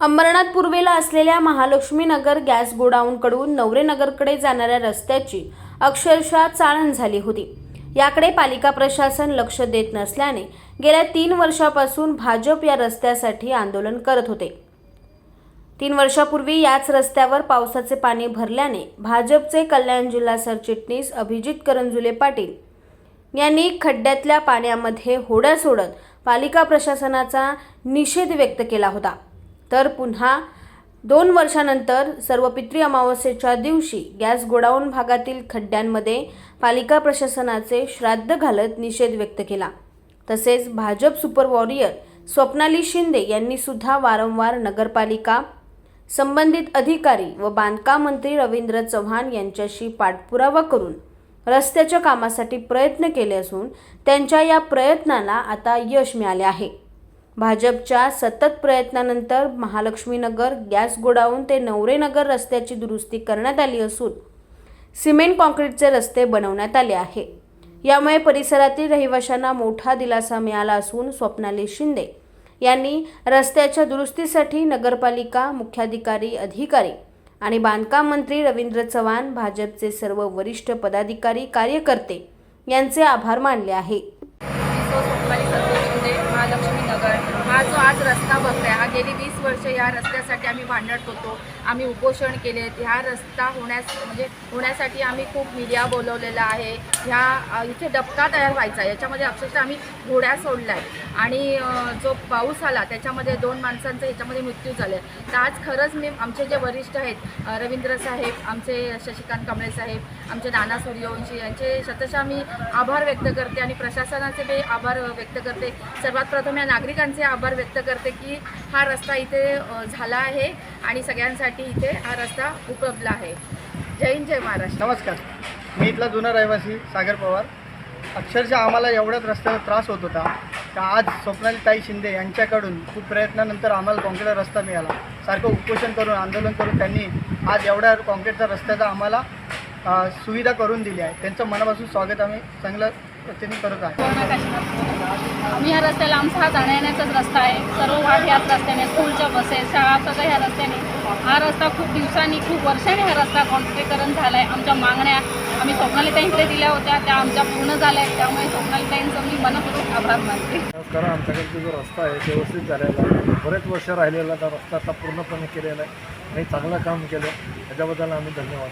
अंबरनाथ पूर्वेला असलेल्या महालक्ष्मीनगर गॅस गोडाऊनकडून नवरेनगरकडे जाणाऱ्या रस्त्याची अक्षरशः चाळण झाली होती. याकडे पालिका प्रशासन लक्ष देत नसल्याने गेल्या तीन वर्षापासून भाजप या रस्त्यासाठी आंदोलन करत होते. तीन वर्षापूर्वी याच रस्त्यावर पावसाचे पाणी भरल्याने भाजपचे कल्याण जिल्हा सरचिटणीस अभिजित करंजुले पाटील यांनी खड्ड्यातल्या पाण्यामध्ये होड्या सोडत पालिका प्रशासनाचा निषेध व्यक्त केला होता. तर पुन्हा दोन वर्षानंतर सर्व पितृ अमावस्येच्या दिवशी गॅस गोडाऊन भागातील खड्ड्यांमध्ये पालिका प्रशासनाचे श्राद्ध घालत निषेध व्यक्त केला. तसेच भाजप सुपर वॉरियर स्वप्नाली शिंदे यांनी सुद्धा वारंवार नगरपालिका संबंधित अधिकारी व बांधकाम मंत्री रवींद्र चव्हाण यांच्याशी पाठपुरावा करून रस्त्याच्या कामासाठी प्रयत्न केले असून त्यांच्या या प्रयत्नाला आता यश मिळाले आहे. भाजपच्या सतत प्रयत्नानंतर महालक्ष्मीनगर गॅस गोडाऊन ते नवरेनगर रस्त्याची दुरुस्ती करण्यात आली असून सिमेंट कॉन्क्रीटचे रस्ते बनवण्यात आले आहे. यामुळे परिसरातील रहिवाशांना मोठा दिलासा मिळाला असून स्वप्नाली शिंदे यांनी रस्त्याच्या दुरुस्तीसाठी नगरपालिका मुख्याधिकारी अधिकारी आणि बांधकाम मंत्री रवींद्र चव्हाण भाजपचे सर्व वरिष्ठ पदाधिकारी कार्यकर्ते यांचे आभार मानले आहे. parte das Caba गेली वीस वर्ष या रस्त्यासाठी आम्ही भांडत होतो. आम्ही उपोषण केले. ह्या रस्ता होण्यास म्हणजे होण्यासाठी आम्ही खूप मीडिया बोलवलेला आहे. ह्या इथे डबका तयार व्हायचा याच्यामध्ये अक्षरशः आम्ही घोड्या सोडला आहे आणि जो पाऊस आला त्याच्यामध्ये दोन माणसांचा ह्याच्यामध्ये मृत्यू झाले तर आज खरंच मी आमचे जे वरिष्ठ आहेत रवींद्र साहेब आमचे शशिकांत कांबळे साहेब आमचे नाना सूर्यवंशी यांचे शतशः मी आभार व्यक्त करते आणि प्रशासनाचे मी आभार व्यक्त करते. सर्वात प्रथम या नागरिकांचे आभार व्यक्त करते की हा रस्ता इथे झाला आहे आणि सगळ्यांसाठी इथे हा रस्ता उपलब्ध आहे. जय हिंद जय महाराष्ट्र. नमस्कार. मी इथला जुना रहिवासी सागर पवार. अक्षरशः आम्हाला एवढ्याच रस्त्याचा त्रास होत होता का आज स्वप्नाली ताई शिंदे यांच्याकडून खूप प्रयत्नानंतर आम्हाला कॉन्क्रीटचा रस्ता मिळाला. सारखं उपोषण करून आंदोलन करून त्यांनी आज एवढ्या कॉन्क्रीटचा रस्त्याचा आम्हाला सुविधा करून दिली आहे. त्यांचं मनापासून स्वागत आम्ही. चांगलं त्यांनी करत आहे. पूर्ण काश्मीर आम्ही ह्या रस्त्याला आमचा हा जाण्या येण्याचाच रस्ता आहे. सर्व वाट ह्याच रस्त्याने स्कूलच्या बसेस शाळा सगळं ह्या रस्त्याने. हा रस्ता खूप दिवसांनी खूप वर्षांनी हा रस्ता कॉन्क्रिटीकरण झाला आहे आमच्या मागण्या आम्ही स्वप्नालीताईंकडे दिल्या होत्या. त्या आमच्या पूर्ण झाल्या आहेत त्यामुळे स्वप्नालीताईंचं मी मनपूर्वक आभार मानते. कारण आमच्याकडचा जो रस्ता आहे व्यवस्थित झालेला आहे. बरेच वर्ष राहिलेला त्या रस्ता आता पूर्णपणे केलेला आहे. आणि चांगलं काम केलं. त्याच्याबद्दल आम्ही धन्यवाद.